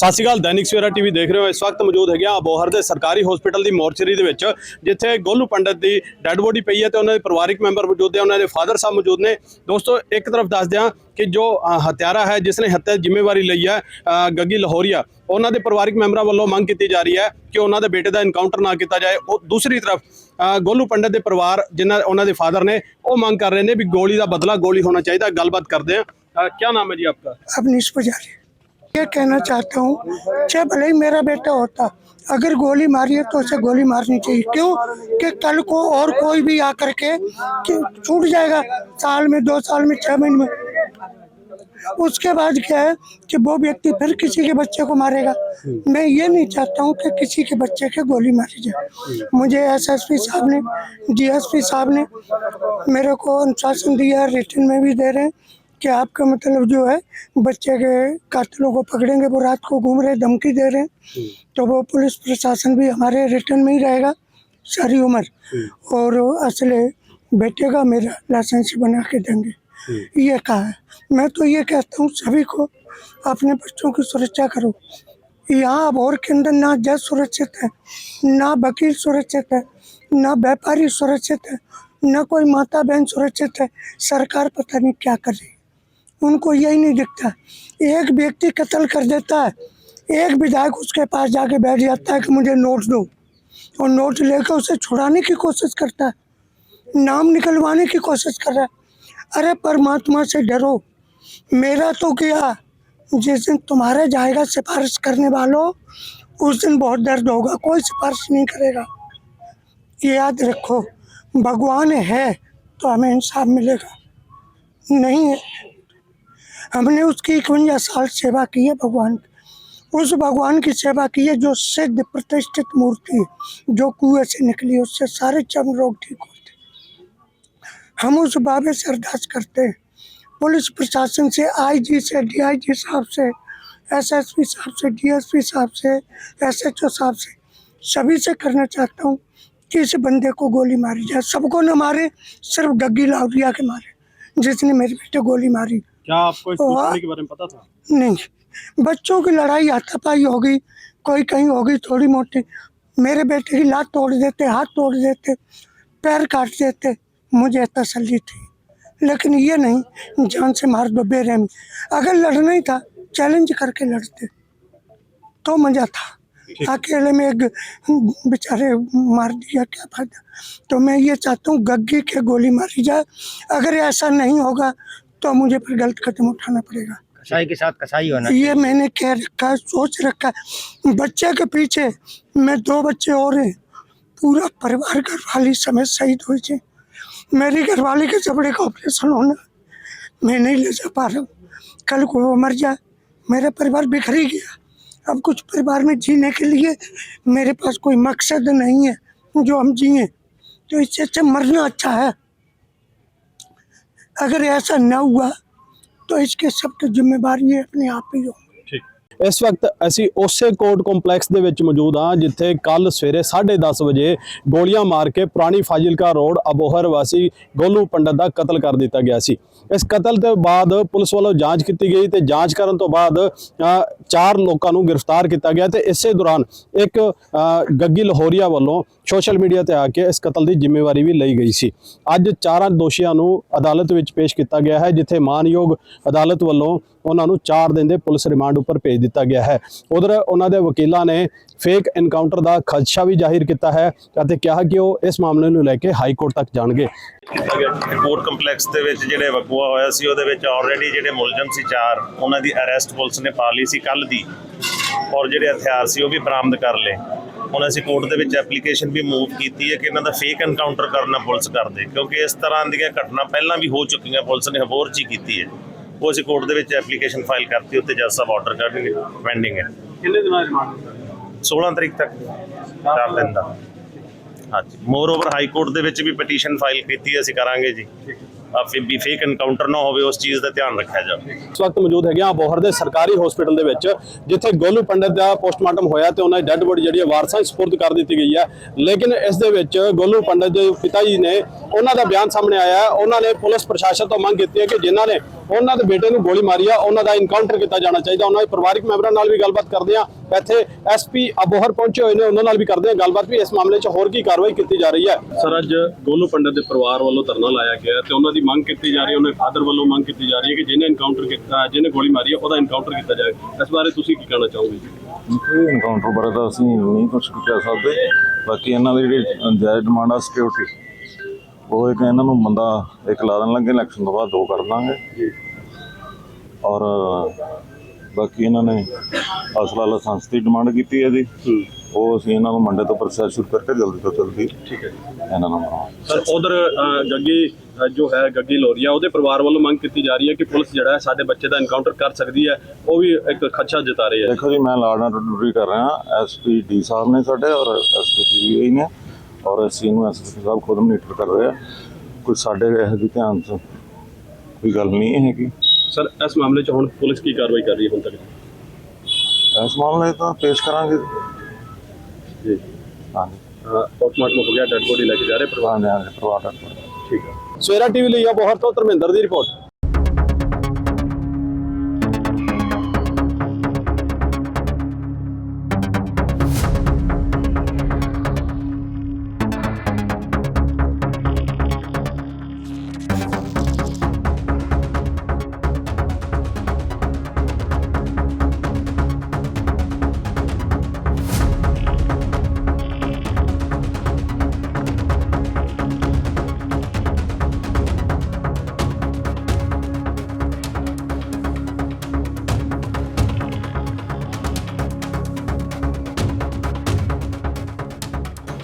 ਸਤਿ ਸ਼੍ਰੀ ਅਕਾਲ, ਦੈਨਿਕ ਸਵੇਰਾ ਟੀਵੀ ਦੇਖ ਰਹੇ ਹੋ। ਇਸ ਵਕਤ ਮੌਜੂਦ ਹੈਗੇ ਆ ਅਬੋਹਰ ਦੇ ਸਰਕਾਰੀ ਹਸਪੀਟਲ ਦੀ ਮੋਰਚਰੀ ਦੇ ਵਿੱਚ, ਜਿੱਥੇ ਗੋਲੂ ਪੰਡਤ ਦੀ ਡੈੱਡ ਬੋਡੀ ਪਈ ਹੈ ਤੇ ਉਹਨਾਂ ਦੇ ਪਰਿਵਾਰਿਕ ਮੈਂਬਰ ਮੌਜੂਦ ਨੇ, ਉਹਨਾਂ ਦੇ ਫਾਦਰ ਸਾਹਿਬ ਮੌਜੂਦ ਨੇ। ਦੋਸਤੋ, ਇੱਕ ਤਰਫ ਦੱਸ ਦਿਆਂ ਕਿ ਜੋ ਹਤਿਆਰਾ ਹੈ, ਜਿਸ ਨੇ ਹੱਤਿਆ ਜ਼ਿੰਮੇਵਾਰੀ ਲਈ ਹੈ ਗੱਗੀ ਲਾਹੌਰੀਆ, ਉਹਨਾਂ ਦੇ ਪਰਿਵਾਰਕ ਮੈਂਬਰਾਂ ਵੱਲੋਂ ਮੰਗ ਕੀਤੀ ਜਾ ਰਹੀ ਹੈ ਕਿ ਉਹਨਾਂ ਦੇ ਬੇਟੇ ਦਾ ਇਨਕਾਊਂਟਰ ਨਾ ਕੀਤਾ ਜਾਏ। ਉਹ ਦੂਸਰੀ ਤਰਫ ਗੋਲੂ ਪੰਡਤ ਦੇ ਪਰਿਵਾਰ ਜਿਨ੍ਹਾਂ, ਉਹਨਾਂ ਦੇ ਫਾਦਰ ਨੇ, ਉਹ ਮੰਗ ਕਰ ਰਹੇ ਨੇ ਵੀ ਗੋਲੀ ਦਾ ਬਦਲਾ ਗੋਲੀ ਹੋਣਾ ਚਾਹੀਦਾ। ਗੱਲਬਾਤ ਕਰਦੇ ਆ ਕੀ ਨਾਮ ਹੈ ਜੀ ਆਪਕਾ? ਅਵਨੀਸ਼ ਪੁਜਾਰੀ। ये कहना चाहता हूँ, चाहे भले ही मेरा बेटा होता, अगर गोली मारी है तो उसे गोली मारनी चाहिए। क्यों? कि कल को और कोई भी आकर के छूट जाएगा, साल में, दो साल में, छह महीने में। उसके बाद क्या है कि वो व्यक्ति फिर किसी के बच्चे को मारेगा। मैं ये नहीं चाहता हूँ कि किसी के बच्चे के गोली मारी जाए। मुझे एसएसपी साहब ने, डीएसपी साहब ने मेरे को अनुशासन दिया रिटर्न में भी दे रहे हैं। कि आपका मतलब जो है बच्चे के कातिलों को पकड़ेंगे वो रात को घूम रहे धमकी दे रहे हैं तो वो पुलिस प्रशासन भी हमारे रिटर्न में ही रहेगा सारी उम्र। और असले बेटे का मेरा लाइसेंस बना के देंगे। ये कहा है। मैं तो ये कहता हूँ सभी को अपने बच्चों की सुरक्षा करो। यहाँ अबोर के अंदर ना जज सुरक्षित है ना वकील सुरक्षित है ना व्यापारी सुरक्षित है ना कोई माता बहन सुरक्षित है सरकार पता नहीं क्या कर रही उनको यही नहीं दिखता। एक व्यक्ति कत्ल कर देता है, एक विधायक उसके पास जाके बैठ जाता है कि मुझे नोट दो। और नोट लेकर उसे छुड़ाने की कोशिश करता है, नाम निकलवाने की कोशिश कर रहा है। अरे परमात्मा से डरो, मेरा तो क्या? जिस दिन तुम्हारे जाएगा सिफारिश करने वालों, उस दिन बहुत दर्द होगा, कोई सिफारिश नहीं करेगा। ये याद रखो, भगवान है तो हमें इंसाफ मिलेगा, नहीं है। हमने उसकी इकवंजा साल सेवा की है भगवान उस भगवान की सेवा की है जो सिद्ध प्रतिष्ठित मूर्ति जो कुएँ से निकली, उससे सारे चर्म रोग ठीक होते हम उस बाबे से अरदास करते हैं। पुलिस प्रशासन से आईजी से डीआईजी साहब से एसएसपी साहब से डीएसपी साहब से एसएचओ साहब से, सभी से करना चाहता हूँ कि इस बंदे को गोली मारी जाए। सबको न मारे, सिर्फ़ गग्गी लाउडिया के मारे, जिसने मेरे बेटे गोली मारी। क्या आपको इस के बारे में पता था? नहीं बच्चों की लड़ाई हाथापाई होगी कोई कहीं होगी थोड़ी मोटी। मेरे बेटे की लात तोड़ देते हाथ तोड़ देते पैर काट देते मुझे तसल्ली थी। लेकिन ये नहीं जान से मार दो बेरहमी। अगर लड़ना ही था चैलेंज करके लड़ते तो मज़ा था। अकेले में एक बेचारे मार दिया क्या फ़ायदा? तो मैं ये चाहता हूँ गग्गी के गोली मारी जाए। अगर ऐसा नहीं होगा तो मुझे फिर गलत कदम उठाना पड़ेगा। कसाई के साथ कसाई होना ये मैंने कह रखा है सोच रखा। है बच्चे के पीछे मैं दो बच्चे और हैं। पूरा परिवार घरवाली समेत शहीद हुई थी। मेरी घरवाली के जबड़े का ऑपरेशन होना मैं नहीं ले जा पा रहा हूँ। कल को वो मर जाए मेरा परिवार बिखर ही गया। अब कुछ परिवार में जीने के लिए मेरे पास कोई मकसद नहीं है जो हम जिए। तो इससे अच्छा मरना अच्छा है। अगर ऐसा न हुआ तो इसके सब की जिम्मेवारी ये अपने आप ही हो ਠੀਕ ਇਸ ਵਕਤ ਅਸੀਂ ਉਸੇ ਕੋਰਟ ਕੰਪਲੈਕਸ ਦੇ ਵਿੱਚ ਮੌਜੂਦ ਹਾਂ, ਜਿੱਥੇ ਕੱਲ ਸਵੇਰੇ 10:30 ਵਜੇ ਗੋਲੀਆਂ ਮਾਰ ਕੇ ਪੁਰਾਣੀ ਫਾਜ਼ਿਲਕਾ ਰੋਡ ਅਬੋਹਰ ਵਾਸੀ ਗੋਲੂ ਪੰਡਤ ਦਾ ਕਤਲ ਕਰ ਦਿੱਤਾ ਗਿਆ ਸੀ। ਇਸ ਕਤਲ ਤੋਂ ਬਾਅਦ ਪੁਲਿਸ ਵੱਲੋਂ ਜਾਂਚ ਕੀਤੀ ਗਈ ਤੇ ਜਾਂਚ ਕਰਨ ਤੋਂ ਬਾਅਦ ਚਾਰ ਲੋਕਾਂ ਨੂੰ ਗ੍ਰਿਫਤਾਰ ਕੀਤਾ ਗਿਆ ਤੇ ਇਸੇ ਦੌਰਾਨ ਇੱਕ ਗੱਗੀ ਲਾਹੌਰੀਆ ਵੱਲੋਂ ਸੋਸ਼ਲ ਮੀਡੀਆ ਤੇ ਆ ਕੇ ਇਸ ਕਤਲ ਦੀ ਜ਼ਿੰਮੇਵਾਰੀ ਵੀ ਲਈ ਗਈ ਸੀ। ਅੱਜ ਚਾਰਾਂ ਦੋਸ਼ੀਆਂ ਨੂੰ ਅਦਾਲਤ ਵਿੱਚ ਪੇਸ਼ ਕੀਤਾ ਗਿਆ ਹੈ, ਜਿੱਥੇ ਮਾਨਯੋਗ ਅਦਾਲਤ ਵੱਲੋਂ ਉਹਨਾਂ ਨੂੰ 4 ਦਿਨ ਦੇ ਪੁਲਿਸ ਰਿਮਾਂਡ ਉੱਪਰ ਭੇਜ ਦਿੱਤਾ ਗਿਆ ਹੈ। ਉਧਰ ਉਹਨਾਂ ਦੇ ਵਕੀਲਾਂ ਨੇ ਫੇਕ ਐਨਕਾਊਂਟਰ ਦਾ ਖਦਸ਼ਾ ਵੀ ਜ਼ਾਹਿਰ ਕੀਤਾ ਹੈ ਅਤੇ ਕਿਹਾ ਕਿ ਉਹ ਇਸ ਮਾਮਲੇ ਨੂੰ ਲੈ ਕੇ ਹਾਈ ਕੋਰਟ ਤੱਕ ਜਾਣਗੇ। ਕੋਰਟ ਕੰਪਲੈਕਸ ਦੇ ਵਿੱਚ ਜਿਹੜੇ ਵਕੂਆ ਹੋਇਆ ਸੀ, ਉਹਦੇ ਵਿੱਚ ਆਲਰੇਡੀ ਜਿਹੜੇ ਮੁਲਜ਼ਮ ਸੀ ਚਾਰ, ਉਹਨਾਂ ਦੀ ਅਰੈਸਟ ਪੁਲਿਸ ਨੇ ਪਾ ਲਈ ਸੀ ਕੱਲ ਦੀ। ਔਰ ਜਿਹੜੇ ਹਥਿਆਰ ਸੀ, ਉਹ ਵੀ ਬਰਾਮਦ ਕਰ ਲਏ। ਹੁਣ ਅਸੀਂ ਕੋਰਟ ਦੇ ਵਿੱਚ ਐਪਲੀਕੇਸ਼ਨ ਵੀ ਮੂਵ ਕੀਤੀ ਹੈ ਕਿ ਇਹਨਾਂ ਦਾ ਫੇਕ ਐਨਕਾਊਂਟਰ ਕਰਨਾ ਪੁਲਿਸ ਕਰਦੇ, ਕਿਉਂਕਿ ਇਸ ਤਰ੍ਹਾਂ ਦੀਆਂ ਘਟਨਾ ਪਹਿਲਾਂ ਵੀ ਹੋ ਚੁੱਕੀਆਂ ਪੁਲਿਸ ਨੇ ਹਬੋਰ 'ਚ ਕੀਤੀ ਹੈ। ਉਹ ਅਸੀਂ ਕੋਰਟ ਦੇ ਵਿੱਚ ਐਪਲੀਕੇਸ਼ਨ ਫਾਈਲ ਕਰਤੀ ਉੱਤੇ ਜੱਜ ਸਾਹਿਬ ਆਰਡਰ ਕਰਨਗੇ ਪੈਂਡਿੰਗ ਹੈ। ਕਿੰਨੇ ਦਿਨਾਂ ਰਿਮਾਂਡ? 16 ਤਰੀਕ ਤੱਕ। ਚਾਰ ਦਿਨ ਦਾ। ਹਾਂਜੀ। ਮੋਰ ਓਵਰ ਹਾਈ ਕੋਰਟ ਦੇ ਵਿੱਚ ਵੀ ਪਟੀਸ਼ਨ ਫਾਈਲ ਕੀਤੀ ਅਸੀਂ ਕਰਾਂਗੇ ਜੀ। ਵੀ ਫੇਕ ਐਨਕਾਊਂਟਰ ਨਾ ਹੋਵੇ ਉਸ ਚੀਜ਼ ਦਾ ਧਿਆਨ ਰੱਖਿਆ ਜਾਵੇ। ਇਸ ਵਕਤ ਮੌਜੂਦ ਹੈਗੇ ਆ ਬੋਹਰ ਦੇ ਸਰਕਾਰੀ ਹਸਪੀਟਲ ਦੇ ਵਿੱਚ ਜਿੱਥੇ ਗੋਲੂ ਪੰਡਤ ਦਾ ਪੋਸਟਮਾਰਟਮ ਹੋਇਆ ਤੇ ਉਹਨਾਂ ਦੀ ਡੈੱਡ ਬੋਡੀ ਜਿਹੜੀ ਹੈ ਵਾਰਸਾਂ ਨੂੰ ਸਪੁਰਦ ਕਰ ਦਿੱਤੀ ਗਈ ਹੈ ਲੇਕਿਨ ਇਸ ਦੇ ਵਿੱਚ ਗੋਲੂ ਪੰਡਤ ਦੇ ਪਿਤਾ ਜੀ ਨੇ ਉਹਨਾਂ ਦਾ ਬਿਆਨ ਸਾਹਮਣੇ ਆਇਆ। ਉਹਨਾਂ ਨੇ ਪੁਲਿਸ ਪ੍ਰਸ਼ਾਸਨ ਤੋਂ ਮੰਗ ਕੀਤੀ ਹੈ ਕਿ ਜਿਨ੍ਹਾਂ ਨੇ ਉਹਨਾਂ ਦੇ ਬੇਟੇ ਨੂੰ ਗੋਲੀ ਮਾਰੀ ਆ ਉਹਨਾਂ ਦਾ ਇਨਕਾਊਂਟਰ ਕੀਤਾ ਜਾਣਾ ਚਾਹੀਦਾ। ਉਹਨਾਂ ਦੇ ਪਰਿਵਾਰਕ ਮੈਂਬਰਾਂ ਨਾਲ ਵੀ ਗੱਲਬਾਤ ਕਰਦੇ ਆ। ਇੱਥੇ ਐਸਪੀ ਅਬੋਹਰ ਪਹੁੰਚੇ ਹੋਏ ਨੇ ਉਹਨਾਂ ਨਾਲ ਵੀ ਕਰਦੇ ਆ ਗੱਲਬਾਤ। ਵੀ ਇਸ ਮਾਮਲੇ 'ਚ ਹੋਰ ਕੀ ਕਾਰਵਾਈ ਕੀਤੀ ਜਾ ਰਹੀ ਹੈ? ਸਰ ਅੱਜ ਗੋਲੂ ਪੰਡਤ ਦੇ ਪਰਿਵਾਰ ਵੱਲੋਂ ਧਰਨਾ ਲਾਇਆ ਗਿਆ ਤੇ ਉਹਨਾਂ ਦੀ ਮੰਗ ਕੀਤੀ ਜਾ ਰਹੀ ਹੈ ਉਹਨਾਂ ਦੇ ਫਾਦਰ ਵੱਲੋਂ ਮੰਗ ਕੀਤੀ ਜਾ ਰਹੀ ਹੈ ਕਿ ਜਿਹਨੇ ਇਨਕਾਊਂਟਰ ਕੀਤਾ ਜਿਹਨੇ ਗੋਲੀ ਮਾਰੀ ਹੈ ਉਹਦਾ ਇਨਕਾਊਂਟਰ ਕੀਤਾ ਜਾਏ ਇਸ ਬਾਰੇ ਤੁਸੀਂ ਕੀ ਕਹਿਣਾ ਚਾਹੋਗੇ? ਜੀ ਇਹ ਐਨਕਾਊਂਟਰ ਬਾਰੇ ਤਾਂ ਅਸੀਂ ਨਹੀਂ ਕੁਝ ਕਹਿ ਸਕਦੇ। ਬਾਕੀ ਇਹਨਾਂ ਦੀ ਜਿਹੜੀ ਜਾਇਜ਼ ਡਿਮਾਂਡ ਆ ਸਿਕਿਉਰਿਟੀ ਉਹ ਇੱਕ ਇਹਨਾਂ ਨੂੰ ਬੰਦਾ ਇੱਕ ਲਾ ਦੇਣ ਲੱਗੇ ਇਲੈਕਸ਼ਨ ਤੋਂ ਬਾਅਦ ਦੋ ਕਰ ਦਾਂਗੇ ਔਰ ਬਾਕੀ ਇਹਨਾਂ ਨੇ ਅਸਲਾ ਲਾਇਸੈਂਸ ਦੀ ਡਿਮਾਂਡ ਕੀਤੀ ਹੈ ਜੀ। ਉਹ ਅਸੀਂ ਇਹਨਾਂ ਨੂੰ ਮੰਡੇ ਤੋਂ ਪ੍ਰੋਸੈਸ ਸ਼ੁਰੂ ਕਰਕੇ ਜਲਦੀ ਤੋਂ ਜਲਦੀ ਠੀਕ ਹੈ ਜੀ। ਇਹਨਾਂ ਨੂੰ ਬਣਾਵਾਂਗੇ ਸਰ ਉਧਰ ਗੱਗੀ ਜੋ ਹੈ ਗੱਗੀ ਲੋਰੀਆ ਉਹਦੇ ਪਰਿਵਾਰ ਵੱਲੋਂ ਮੰਗ ਕੀਤੀ ਜਾ ਰਹੀ ਹੈ ਕਿ ਪੁਲਿਸ ਜਿਹੜਾ ਹੈ ਸਾਡੇ ਬੱਚੇ ਦਾ ਇਨਕਾਊਂਟਰ ਕਰ ਸਕਦੀ ਹੈ। ਉਹ ਵੀ ਇੱਕ ਖਦਸ਼ਾ ਜਤਾ ਰਹੀ ਹੈ। ਦੇਖੋ ਜੀ ਮੈਂ ਲਾਰਡ ਐਂਡ ਡਿਊਟੀ ਕਰ ਰਿਹਾ ਐਸਪੀ ਡੀ ਸਾਹਿਬ ਨੇ ਸਾਡੇ ਔਰ ਐਸਪੀ ਪੀਵੀ ਨੇ। ਔਰ ਅਸੀਂ ਨੂੰ ਐਸਪੀ ਸਾਹਿਬ ਖੁਦ ਮਨੀਟਰ ਕਰ ਰਹੇ ਆ ਕੋਈ ਸਾਡੇ ਇਹੋ ਜਿਹੇ ਧਿਆਨ 'ਚ ਕੋਈ ਗੱਲ ਨਹੀਂ ਹੈਗੀ। ਸਰ ਇਸ ਮਾਮਲੇ 'ਚ ਹੁਣ ਪੁਲਿਸ ਕੀ ਕਾਰਵਾਈ ਕਰ ਰਹੀ ਹੈ ਹੁਣ ਤੱਕ? ਇਸ ਮਾਮਲੇ ਤਾਂ ਪੇਸ਼ ਕਰਾਂਗੇ। ਜੀ। ਹਾਂਜੀ। ਪੋਸਟਮਾਰਟਮ ਹੋ ਗਿਆ ਡੈਡ ਬੋਡੀ ਲੈ ਕੇ ਜਾ ਰਹੇ ਪਰਿਵਾਰ। ਹਾਂਜੀ ਹਾਂਜੀ ਪਰਿਵਾਰ ਦਾ ਠੀਕ ਹੈ। ਸਵੇਰਾ ਟੀਵੀ ਲਈ ਆ ਬਹੁਤ ਤੋਂ ਧਰਮਿੰਦਰ ਦੀ ਰਿਪੋਰਟ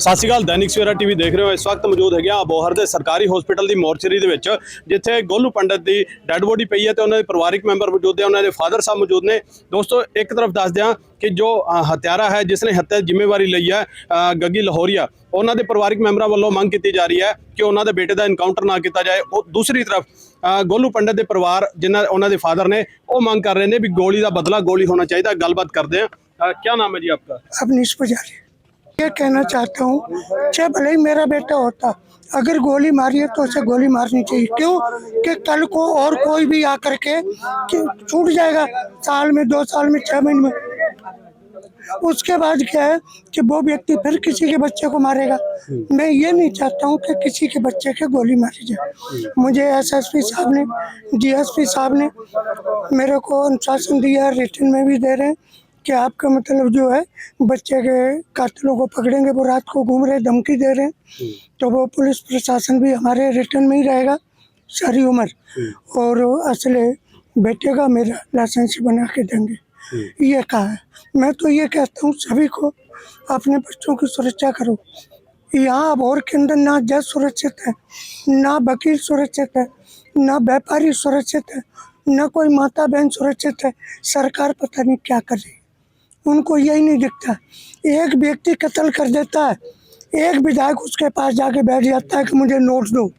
ਸਤਿ ਸ਼੍ਰੀ ਅਕਾਲ, ਦੈਨਿਕ ਸਵੇਰਾ ਟੀਵੀ ਦੇਖ ਰਹੇ ਹੋ। ਇਸ ਵਕਤ ਮੌਜੂਦ ਹੈਗੇ ਆ ਬੋਹਰ ਦੇ ਸਰਕਾਰੀ ਹਸਪੀਟਲ ਦੀ ਮੋਰਚਰੀ ਦੇ ਵਿੱਚ, ਜਿੱਥੇ ਗੋਲੂ ਪੰਡਤ ਦੀ ਡੈੱਡ ਬੋਡੀ ਪਈ ਹੈ ਤੇ ਉਹਨਾਂ ਦੇ ਪਰਿਵਾਰਿਕ ਮੈਂਬਰ ਮੌਜੂਦ ਹੈ ਉਹਨਾਂ ਦੇ ਫਾਦਰ ਸਾਹਿਬ ਮੌਜੂਦ ਨੇ। ਦੋਸਤੋ, ਇੱਕ ਤਰਫ ਦੱਸ ਦਿਆਂ ਕਿ ਜੋ ਹਤਿਆਰਾ ਹੈ, ਜਿਸ ਨੇ ਹੱਤਿਆ ਜ਼ਿੰਮੇਵਾਰੀ ਲਈ ਹੈ ਗੱਗੀ ਲਾਹੌਰੀਆ, ਉਹਨਾਂ ਦੇ ਪਰਿਵਾਰਿਕ ਮੈਂਬਰਾਂ ਵੱਲੋਂ ਮੰਗ ਕੀਤੀ ਜਾ ਰਹੀ ਹੈ ਕਿ ਉਹਨਾਂ ਦੇ ਬੇਟੇ ਦਾ ਇਨਕਾਊਂਟਰ ਨਾ ਕੀਤਾ ਜਾਏ। ਉਹ ਦੂਸਰੀ ਤਰਫ ਗੋਲੂ ਪੰਡਤ ਦੇ ਪਰਿਵਾਰ ਜਿਨ੍ਹਾਂ, ਉਹਨਾਂ ਦੇ ਫਾਦਰ ਨੇ, ਉਹ ਮੰਗ ਕਰ ਰਹੇ ਨੇ ਵੀ ਗੋਲੀ ਦਾ ਬਦਲਾ ਗੋਲੀ ਹੋਣਾ ਚਾਹੀਦਾ। ਗੱਲਬਾਤ ਕਰਦੇ ਆ ਕੀ ਨਾਮ ਹੈ ਜੀ ਆਪਕਾ? ਅਵਨੀਸ਼ ਪੁਜਾਰੀ। ये कहना चाहता हूँ, चाहे भले ही मेरा बेटा होता, अगर गोली मारी है तो उसे गोली मारनी चाहिए। क्यों? कि कल को और कोई भी आकर के छूट जाएगा, साल में, दो साल में, छह महीने में। उसके बाद क्या है कि वो व्यक्ति फिर किसी के बच्चे को मारेगा। मैं ये नहीं चाहता हूँ कि किसी के बच्चे के गोली मारी जाए। मुझे एसएसपी साहब ने डीएसपी साहब ने मेरे को अनुशासन दिया, रिटर्न में भी दे रहे हैं। कि आपका मतलब जो है बच्चे के कातिलों को पकड़ेंगे वो रात को घूम रहे धमकी दे रहे हैं तो वो पुलिस प्रशासन भी हमारे रिटर्न में ही रहेगा सारी उम्र। और असले बेटे का मेरा लाइसेंस बना के देंगे। ये कहा है। मैं तो ये कहता हूँ सभी को अपने बच्चों की सुरक्षा करो। यहाँ अबोर के अंदर ना जज सुरक्षित है ना वकील सुरक्षित है ना व्यापारी सुरक्षित है ना कोई माता बहन सुरक्षित है। सरकार पता नहीं क्या कर रही उनको यही नहीं दिखता। एक व्यक्ति कत्ल कर देता है, एक विधायक उसके पास जाके बैठ जाता है कि मुझे नोट दो।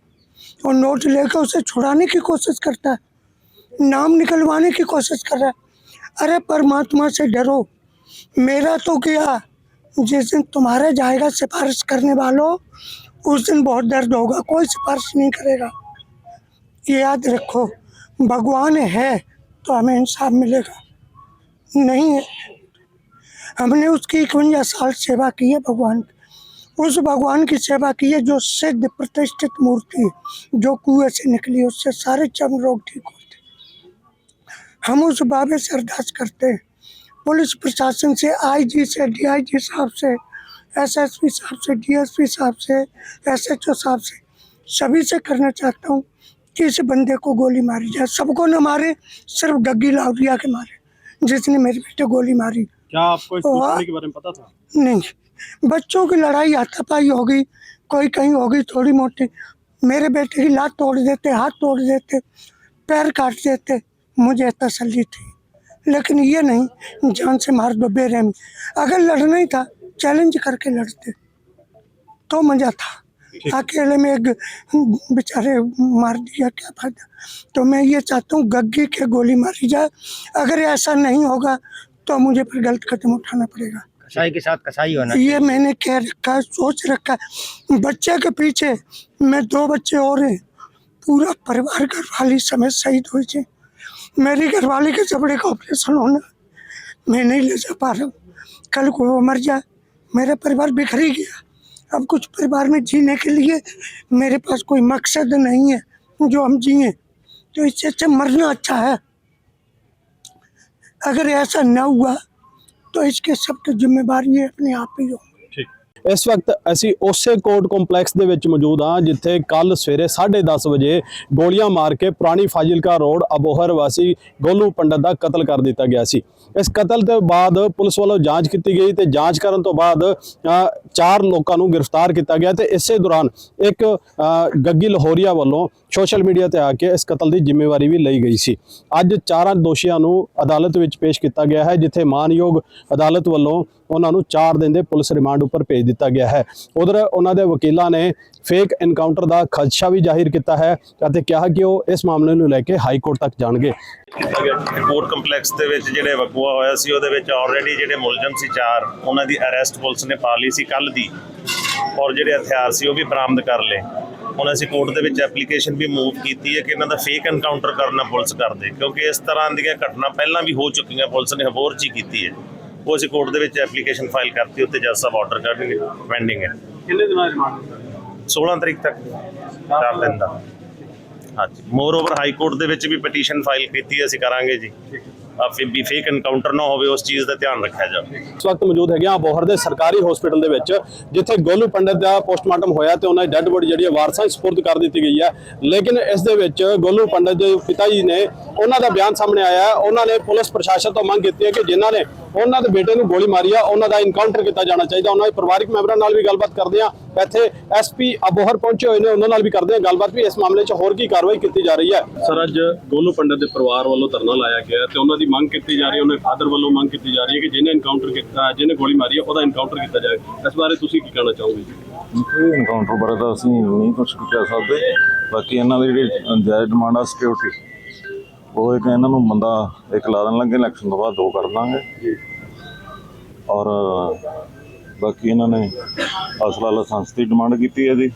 और नोट लेकर उसे छुड़ाने की कोशिश करता है, नाम निकलवाने की कोशिश कर रहा है। अरे परमात्मा से डरो। मेरा तो क्या? जिस दिन तुम्हारा जाएगा सिफारिश करने वालों, उस दिन बहुत दर्द होगा, कोई सिफारिश नहीं करेगा। ये याद रखो, भगवान है तो हमें इंसाफ मिलेगा। नहीं है। हमने उसकी इकवंजा साल सेवा की है भगवान की। उस भगवान की सेवा की है जो सिद्ध प्रतिष्ठित मूर्ति जो कुएँ से निकली उससे सारे चर्म रोग ठीक होते हम उस बाबे से अरदास करते हैं। पुलिस प्रशासन से, आईजी से, डीआईजी साहब से, एसएसपी साहब से, डीएसपी साहब से, एसएचओ साहब से, सभी से करना चाहता हूँ कि इस बंदे को गोली मारी जाए। सबको न मारे, सिर्फ़ गग्गी लाउडिया के मारे, जिसने मेरे बेटे गोली मारी। क्या आपको इस। घटना के बारे में पता था? नहीं बच्चों की लड़ाई हाथापाई होगी कोई कहीं होगी थोड़ी मोटी। मेरे बेटे की लात तोड़ देते हाथ तोड़ देते पैर काट देते मुझे तसल्ली थी। लेकिन ये नहीं जान से मार दो बेरहमी। अगर लड़ना ही था चैलेंज करके लड़ते तो मज़ा था। अकेले में एक बेचारे मार दिया क्या फ़ायदा? तो मैं ये चाहता हूँ गग्गी के गोली मारी जाए। अगर ऐसा नहीं होगा तो मुझे फिर गलत कदम उठाना पड़ेगा। कसाई के साथ कसाई होना ये मैंने कह रखा है सोच रखा। है बच्चे के पीछे मैं दो बच्चे और हैं। पूरा परिवार घरवाली समेत शहीद हुए थे। मेरी घरवाली के जबड़े का ऑपरेशन होना मैं नहीं ले जा पा रहा हूँ। कल को वो मर जाए मेरा परिवार बिखर ही गया। अब कुछ परिवार में जीने के लिए मेरे पास कोई मकसद नहीं है जो हम जिए। तो इससे अच्छा मरना अच्छा है। अगर ऐसा न हुआ तो इसके सब तो जिम्मेवारी है अपने आप ही हो ਇਸ ਵਕਤ ਅਸੀਂ ਉਸੇ ਕੋਰਟ ਕੰਪਲੈਕਸ ਦੇ ਵਿੱਚ ਮੌਜੂਦ ਹਾਂ ਜਿੱਥੇ ਕੱਲ ਸਵੇਰੇ 10:30 ਵਜੇ ਗੋਲੀਆਂ ਮਾਰ ਕੇ ਪੁਰਾਣੀ ਫਾਜ਼ਿਲਕਾ ਰੋਡ ਅਬੋਹਰ ਵਾਸੀ ਗੋਲੂ ਪੰਡਤ ਦਾ ਕਤਲ ਕਰ ਦਿੱਤਾ ਗਿਆ ਸੀ ਇਸ ਕਤਲ ਤੋਂ ਬਾਅਦ ਪੁਲਿਸ ਵੱਲੋਂ ਜਾਂਚ ਕੀਤੀ ਗਈ ਤੇ ਜਾਂਚ ਕਰਨ ਤੋਂ ਬਾਅਦ ਚਾਰ ਲੋਕਾਂ ਨੂੰ ਗ੍ਰਿਫਤਾਰ ਕੀਤਾ ਗਿਆ ਤੇ ਇਸੇ ਦੌਰਾਨ ਇੱਕ ਗੱਗੀ ਲਾਹੌਰੀਆ ਵੱਲੋਂ ਸੋਸ਼ਲ ਮੀਡੀਆ ਤੇ ਆ ਕੇ ਇਸ ਕਤਲ ਦੀ ਜ਼ਿੰਮੇਵਾਰੀ ਵੀ ਲਈ ਗਈ ਸੀ। ਅੱਜ ਚਾਰਾਂ ਦੋਸ਼ੀਆਂ ਨੂੰ ਅਦਾਲਤ ਵਿੱਚ ਪੇਸ਼ ਕੀਤਾ ਗਿਆ ਹੈ, ਜਿੱਥੇ ਮਾਨਯੋਗ ਅਦਾਲਤ ਵੱਲੋਂ ਉਹਨਾਂ ਨੂੰ 4 ਦਿਨ ਦੇ ਪੁਲਿਸ ਰਿਮਾਂਡ ਉੱਪਰ ਭੇਜ ਦਿੱਤਾ ਗਿਆ ਹੈ। ਉਧਰ ਉਹਨਾਂ ਦੇ ਵਕੀਲਾਂ ਨੇ ਫੇਕ ਐਨਕਾਊਂਟਰ ਦਾ ਖਦਸ਼ਾ ਵੀ ਜ਼ਾਹਿਰ ਕੀਤਾ ਹੈ ਅਤੇ ਕਿਹਾ ਕਿ ਉਹ ਇਸ ਮਾਮਲੇ ਨੂੰ ਲੈ ਕੇ ਹਾਈ ਕੋਰਟ ਤੱਕ ਜਾਣਗੇ। ਕੋਰਟ ਕੰਪਲੈਕਸ ਦੇ ਵਿੱਚ ਜਿਹੜੇ ਵਕੂਆ ਹੋਇਆ ਸੀ, ਉਹਦੇ ਵਿੱਚ ਆਲਰੇਡੀ ਜਿਹੜੇ ਮੁਲਜ਼ਮ ਸੀ ਚਾਰ, ਉਹਨਾਂ ਦੀ ਅਰੈਸਟ ਪੁਲਿਸ ਨੇ ਪਾ ਲਈ ਸੀ ਕੱਲ ਦੀ ਔਰ ਜਿਹੜੇ ਹਥਿਆਰ ਸੀ ਉਹ ਵੀ ਬਰਾਮਦ ਕਰ ਲਏ। ਹੁਣ ਅਸੀਂ ਕੋਰਟ ਦੇ ਵਿੱਚ ਐਪਲੀਕੇਸ਼ਨ ਵੀ ਮੂਵ ਕੀਤੀ ਹੈ ਕਿ ਇਹਨਾਂ ਦਾ ਫੇਕ ਐਨਕਾਊਂਟਰ ਕਰਨਾ ਪੁਲਿਸ ਕਰਦੇ, ਕਿਉਂਕਿ ਇਸ ਤਰ੍ਹਾਂ ਦੀਆਂ ਘਟਨਾ ਪਹਿਲਾਂ ਵੀ ਹੋ ਚੁੱਕੀਆਂ ਪੁਲਿਸ ਨੇ ਹਬੋਰ ਚ ਕੀਤੀ ਹੈ। ਉਹ ਅਸੀਂ ਕੋਰਟ ਦੇ ਵਿੱਚ ਐਪਲੀਕੇਸ਼ਨ ਫਾਈਲ ਕਰਤੀ ਉੱਤੇ ਜੱਜ ਸਾਹਿਬ ਆਰਡਰ ਕਰਨਗੇ ਪੈਂਡਿੰਗ ਹੈ। ਕਿੰਨੇ ਦਿਨਾਂ ਰਿਮਾਂਡ 16 ਤਰੀਕ ਤੱਕ ਕਰ ਦਿੰਦਾ ਹਾਂਜੀ। ਮੋਰ ਓਵਰ ਹਾਈ ਕੋਰਟ ਦੇ ਵਿੱਚ ਵੀ ਪਟੀਸ਼ਨ ਫਾਈਲ ਕੀਤੀ ਅਸੀਂ ਕਰਾਂਗੇ ਜੀ। ਵੀ ਫੇਕ ਐਨਕਾਊਂਟਰ ਨਾ ਹੋਵੇ ਉਸ ਚੀਜ਼ ਦਾ ਧਿਆਨ ਰੱਖਿਆ ਜਾਵੇ। ਇਸ ਵਕਤ ਮੌਜੂਦ ਹੈਗੇ ਆ ਬੋਹਰ ਦੇ ਸਰਕਾਰੀ ਹਸਪੀਟਲ ਦੇ ਵਿੱਚ ਜਿੱਥੇ ਗੋਲੂ ਪੰਡਤ ਦਾ ਪੋਸਟਮਾਰਟਮ ਹੋਇਆ ਤੇ ਉਹਨਾਂ ਦੀ ਡੈੱਡ ਬੋਡੀ ਜਿਹੜੀ ਹੈ ਵਾਰਸਾਂ ਨੂੰ ਸਪੁਰਦ ਕਰ ਦਿੱਤੀ ਗਈ ਹੈ ਲੇਕਿਨ ਇਸ ਦੇ ਵਿੱਚ ਗੋਲੂ ਪੰਡਤ ਦੇ ਪਿਤਾ ਜੀ ਨੇ ਉਹਨਾਂ ਦਾ ਬਿਆਨ ਸਾਹਮਣੇ ਆਇਆ। ਉਹਨਾਂ ਨੇ ਪੁਲਿਸ ਪ੍ਰਸ਼ਾਸਨ ਤੋਂ ਮੰਗ ਕੀਤੀ ਹੈ ਕਿ ਜਿਨ੍ਹਾਂ ਨੇ ਉਹਨਾਂ ਦੇ ਬੇਟੇ ਨੂੰ ਗੋਲੀ ਮਾਰੀ ਆ ਉਹਨਾਂ ਦਾ ਇਨਕਾਊਂਟਰ ਕੀਤਾ ਜਾਣਾ ਚਾਹੀਦਾ। ਉਹਨਾਂ ਦੇ ਪਰਿਵਾਰਕ ਮੈਂਬਰਾਂ ਨਾਲ ਵੀ ਗੱਲਬਾਤ ਕਰਦੇ ਆ। ਇੱਥੇ ਐਸਪੀ ਅਬੋਹਰ ਪਹੁੰਚੇ ਹੋਏ ਨੇ ਉਹਨਾਂ ਨਾਲ ਵੀ ਕਰਦੇ ਆ ਗੱਲਬਾਤ ਵੀ। ਇਸ ਮਾਮਲੇ 'ਚ ਹੋਰ ਕੀ ਕਾਰਵਾਈ ਕੀਤੀ ਜਾ ਰਹੀ ਹੈ? ਸਰ ਅੱਜ ਗੋਲੂ ਪੰਡਤ ਦੇ ਪਰਿਵਾਰ ਵੱਲੋਂ ਧਰਨਾ ਲਾਇਆ ਗਿਆ ਤੇ ਉਹਨਾਂ ਦੀ ਮੰਗ ਕੀਤੀ ਜਾ ਰਹੀ ਹੈ ਉਹਨਾਂ ਫਾਦਰ ਵੱਲੋਂ ਮੰਗ ਕੀਤੀ ਜਾ ਰਹੀ ਹੈ ਕਿ ਜਿਹਨੇ ਇਨਕਾਊਂਟਰ ਕੀਤਾ ਜਿਹਨੇ ਗੋਲੀ ਮਾਰੀ ਹੈ ਉਹਦਾ ਇਨਕਾਊਂਟਰ ਕੀਤਾ ਜਾਵੇ। ਇਸ ਬਾਰੇ ਤੁਸੀਂ ਕੀ ਕਹਿਣਾ ਚਾਹੋਗੇ? ਜੀ ਇਹ ਐਨਕਾਊਂਟਰ ਬਾਰੇ ਤਾਂ ਅਸੀਂ ਨਹੀਂ ਕੁਝ ਕਹਿ ਸਕਦੇ। ਬਾਕੀ ਇਹਨਾਂ ਦੀ ਜਿਹੜੀ ਜਾਇਜ਼ ਡਿਮਾਂਡ ਆ ਸਿਕਿਉਰਿਟੀ ਉਹ ਇੱਕ ਇਹਨਾਂ ਨੂੰ ਬੰਦਾ ਇੱਕ ਲਾ ਦੇਣ ਲੱਗੇ ਇਲੈਕਸ਼ਨ ਤੋਂ ਬਾਅਦ ਦੋ ਕਰ ਦਾਂਗੇ। ਜੀ। ਔਰ ਬਾਕੀ ਇਹਨਾਂ ਨੇ ਅਸਲਾ ਲਾਇਸੈਂਸ ਦੀ ਡਿਮਾਂਡ ਕੀਤੀ ਹੈ ਜੀ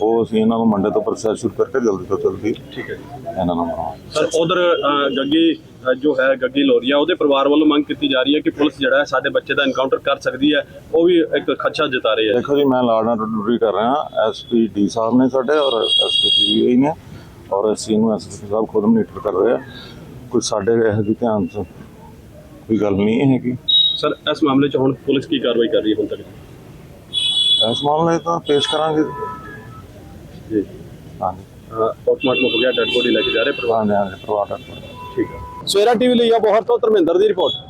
ਉਹ ਅਸੀਂ ਇਹਨਾਂ ਨੂੰ ਮੰਡੇ ਤੋਂ ਪ੍ਰੋਸੈਸ ਸ਼ੁਰੂ ਕਰਕੇ ਜਲਦੀ ਤੋਂ ਜਲਦੀ ਠੀਕ ਹੈ ਇਹਨਾਂ ਨੂੰ ਬਣਾਵਾਂਗੇ ਸਰ ਉਧਰ ਗੱਗੀ ਜੋ ਹੈ ਗੱਗੀ ਲੋਰੀਆ ਉਹਦੇ ਪਰਿਵਾਰ ਵੱਲੋਂ ਮੰਗ ਕੀਤੀ ਜਾ ਰਹੀ ਹੈ ਕਿ ਪੁਲਿਸ ਜਿਹੜਾ ਹੈ ਸਾਡੇ ਬੱਚੇ ਦਾ ਇਨਕਾਊਂਟਰ ਕਰ ਸਕਦੀ ਹੈ ਉਹ ਵੀ ਇੱਕ ਖਦਸ਼ਾ ਜਤਾ ਰਹੀ ਹੈ। ਦੇਖੋ ਜੀ ਮੈਂ ਲਾਰਡ ਐਂਡ ਡਿਊਟੀ ਕਰ ਰਿਹਾ ਐਸਪੀ ਡੀ ਸਾਹਿਬ ਨੇ ਸਾਡੇ ਔਰ ਐਸਪੀ ਪੀਵੀ ਨੇ ਔਰ ਅਸੀਂ ਨੂੰ ਐਸਪੀ ਸਾਹਿਬ ਖੁਦ ਮਨੀਟਰ ਕਰ ਰਹੇ ਆ ਕੋਈ ਸਾਡੇ ਇਹੋ ਜਿਹੇ ਧਿਆਨ ਚ ਕੋਈ ਗੱਲ ਨਹੀਂ ਹੈਗੀ। ਸਰ ਇਸ ਮਾਮਲੇ 'ਚ ਹੁਣ ਪੁਲਿਸ ਕੀ ਕਾਰਵਾਈ ਕਰ ਰਹੀ ਹੈ ਹੁਣ ਤੱਕ? ਇਸ ਮਾਮਲੇ ਤਾਂ ਪੇਸ਼ ਕਰਾਂਗੇ। ਜੀ। ਹਾਂਜੀ। ਪੋਸਟਮਾਰਟਮ ਹੋ ਗਿਆ ਡੈਡ ਬੋਡੀ ਲੈ ਕੇ ਜਾ ਰਹੇ ਪਰਿਵਾਰ। ਹਾਂਜੀ ਪਰਿਵਾਰ ਦਾ ਠੀਕ ਹੈ। ਸਵੇਰਾ ਟੀਵੀ ਲਈ ਆ ਬਹੁਤ ਤੋਂ ਧਰਮਿੰਦਰ ਦੀ ਰਿਪੋਰਟ